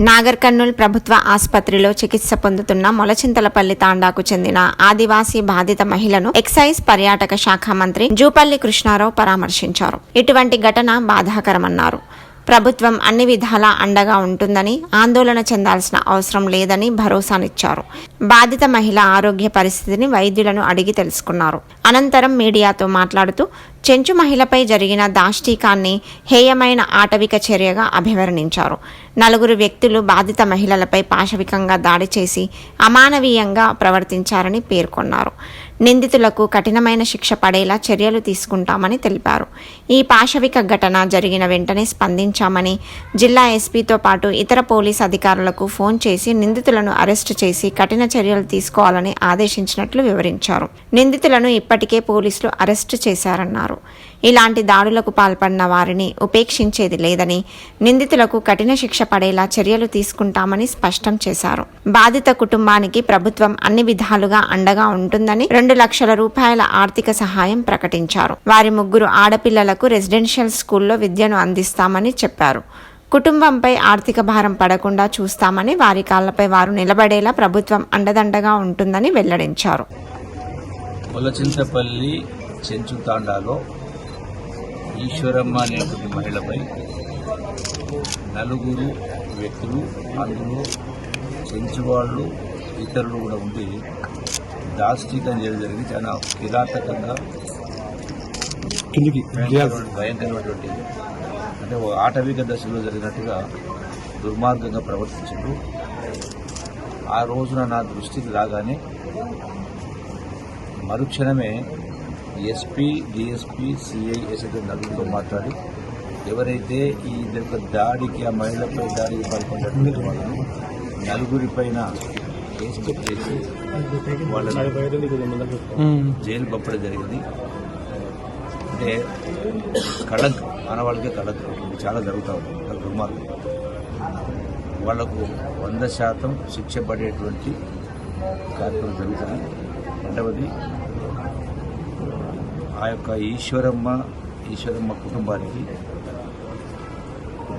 నాగర్ కర్నూలు ప్రభుత్వ ఆసుపత్రిలో చికిత్స పొందుతున్న మొలచింతలపల్లి తాండాకు చెందిన ఆదివాసీ బాధిత మహిళను ఎక్సైజ్ పర్యాటక శాఖ మంత్రి జూపల్లి కృష్ణారావు పరామర్శించారు. ఇటువంటి ఘటన బాధాకరమన్నారు. ప్రభుత్వం అన్ని విధాలా అండగా ఉంటుందని ఆందోళన చెందాల్సిన అవసరం లేదని భరోసానిచ్చారు. బాధిత మహిళ ఆరోగ్య పరిస్థితిని వైద్యులను అడిగి తెలుసుకున్నారు. అనంతరం మీడియాతో మాట్లాడుతూ చెంచు మహిళపై జరిగిన దాష్టీకాన్ని హేయమైన ఆటవిక చర్యగా అభివర్ణించారు. నలుగురు వ్యక్తులు బాధిత మహిళలపై పాశవికంగా దాడి చేసి అమానవీయంగా ప్రవర్తించారని పేర్కొన్నారు. నిందితులకు కఠినమైన శిక్ష పడేలా చర్యలు తీసుకుంటామని తెలిపారు. ఈ పాశవిక ఘటన జరిగిన వెంటనే స్పందించామని జిల్లా ఎస్పీతో పాటు ఇతర పోలీస్ అధికారులకు ఫోన్ చేసి నిందితులను అరెస్టు చేసి కఠిన చర్యలు తీసుకోవాలని ఆదేశించినట్లు వివరించారు. నిందితులను ఇప్పటికే పోలీసులు అరెస్టు చేశారన్నారు. ఇలాంటి దాడులకు పాల్పడిన వారిని ఉపేక్షించేది లేదని నిందితులకు కఠిన శిక్ష పడేలా చర్యలు తీసుకుంటామని స్పష్టం చేశారు. బాధిత కుటుంబానికి ప్రభుత్వం అన్ని విధాలుగా అండగా ఉంటుందని రెండు లక్షల రూపాయల ఆర్థిక సహాయం ప్రకటించారు. వారి ముగ్గురు ఆడపిల్లలకు రెసిడెన్షియల్ స్కూల్లో విద్యను అందిస్తామని చెప్పారు. కుటుంబంపై ఆర్థిక భారం పడకుండా చూస్తామని వారి కాళ్ళపై వారు నిలబడేలా ప్రభుత్వం అండదండగా ఉంటుందని వెల్లడించారు. ములచింతపల్లి చెంచు తాండాలో ఈశ్వరమ్మ అనేటువంటి మహిళపై నలుగురు వ్యక్తులు అందులో చెంచు వాళ్ళు ఇతరులు కూడా ఉండి దాష్టీకం చేయడం జరిగింది. చాలా కిరాతకంగా భయంకరమైనటువంటి- అంటే ఓ ఆటవిక దశలో జరిగినట్టుగా దుర్మార్గంగా ప్రవర్తించారు ఆ రోజున నా దృష్టికి రాగానే మరుక్షణమే ఎస్పీ డిఎస్పీ సిఐ ఎస్ఐ నలుగురితో మాట్లాడి ఎవరైతే ఈ యొక్క దాడికి ఆ మహిళపై దాడికి పాల్పడినటువంటి వాళ్ళను నలుగురిపైన కేసు చేసి వాళ్ళని జైలు పంపడం జరిగింది. అంటే కళంక్ ఆనవాళ్ళకే కళంక్. చాలా జరుగుతూ ఉంటుంది చాలా దుర్మార్గం. వాళ్ళకు వంద శాతం శిక్ష పడేటువంటి కార్యక్రమం జరుగుతుంది. రెండవది ఆ యొక్క ఈశ్వరమ్మ ఈశ్వరమ్మ కుటుంబానికి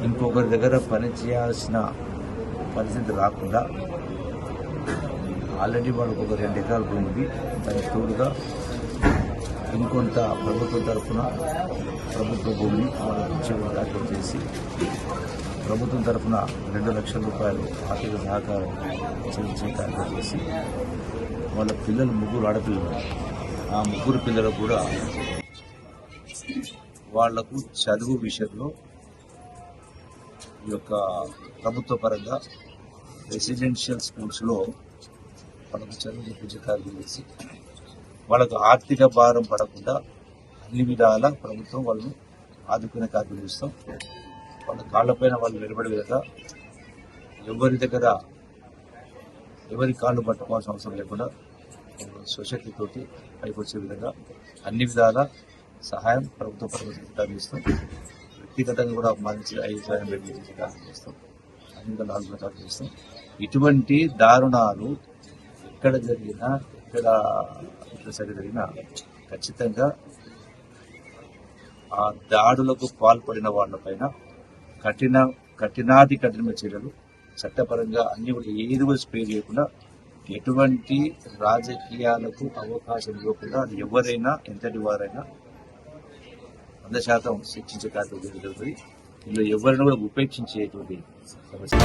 ఇంకొకరి దగ్గర పని చేయాల్సిన పరిస్థితి రాకుండా ఆల్రెడీ వాళ్ళకు ఒక రెండు ఎకరాల భూమి దానికి తోడుగా ఇంకొంత ప్రభుత్వం తరఫున ప్రభుత్వ భూమిని వాళ్ళకి ఇచ్చేవాళ్ళు చేసి ప్రభుత్వం తరఫున రెండు లక్షల రూపాయలు ఆర్థిక సహకారం చెల్లించే కార్యక్రమం చేసి వాళ్ళ పిల్లలు ముగ్గురు ఆడపిల్లలు. ఆ ముగ్గురు పిల్లలు కూడా వాళ్ళకు చదువు విషయంలో ఈ యొక్క ప్రభుత్వ పరంగా రెసిడెన్షియల్ స్కూల్స్లో వాళ్ళకు చదువు చెప్పించే కార్యక్రమం చేసి వాళ్ళకు ఆర్థిక భారం పడకుండా అన్ని విధాల ప్రభుత్వం వాళ్ళను ఆదుకునే కార్యక్రమం చేస్తాం. వాళ్ళ కాళ్ళపైన వాళ్ళు నిలబడే విధంగా ఎవరి దగ్గర ఎవరి కాళ్ళు పట్టుకోవాల్సిన అవసరం లేకుండా సొసైటీ తోటి పైకి వచ్చే విధంగా అన్ని విధాల సహాయం ప్రభుత్వ పరంగా చేస్తాం వ్యక్తిగతంగా కూడా మంచి అభిప్రాయం సాయం పెట్టి చేస్తాం. అన్ని విధాలు ఆలోచన చేస్తాం. ఇటువంటి దారుణాలు ఎక్కడ జరిగినా ఎక్కడ ఎక్కడ సరి జరిగినా ఖచ్చితంగా ఆ దాడులకు పాల్పడిన వాళ్ళపైన కఠిన కఠినాది కఠిన చర్యలు చట్టపరంగా అన్ని కూడా ఏది కూడా స్పే చేయకుండా ఎటువంటి రాజకీయాలకు అవకాశం ఇవ్వకుండా ఎవరైనా ఎంతటి వారైనా వంద శాతం శిక్షించడానికి జరుగుతుంది ఇందులో ఎవరిని కూడా ఉపేక్షించేటువంటి సమస్య